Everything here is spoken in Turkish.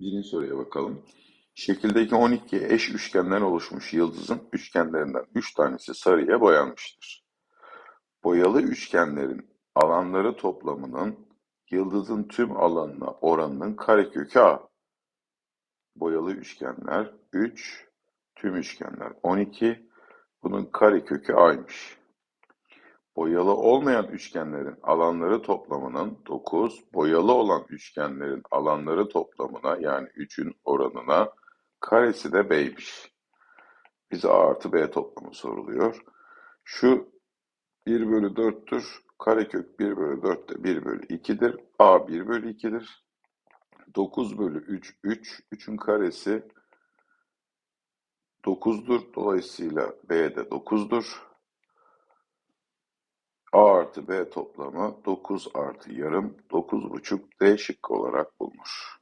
Birinci soruya bakalım. Şekildeki 12 eş üçgenden oluşmuş yıldızın üçgenlerinden 3 tanesi sarıya boyanmıştır. Boyalı üçgenlerin alanları toplamının yıldızın tüm alanına oranının karekökü A. Boyalı üçgenler 3, tüm üçgenler 12. Bunun karekökü A'ymış. Boyalı olmayan üçgenlerin alanları toplamının 9, boyalı olan üçgenlerin alanları toplamına yani 3'ün oranına karesi de B'ymiş. Bize A artı B toplamı soruluyor. Şu 1 bölü 4'tür. Karekök 1 bölü 4 de 1 bölü 2'dir. A 1 bölü 2'dir. 9 bölü 3, 3. 3'ün karesi 9'dur. Dolayısıyla B de 9'dur. A artı B toplamı 9 artı yarım 9,5 D şıkkı olarak bulunur.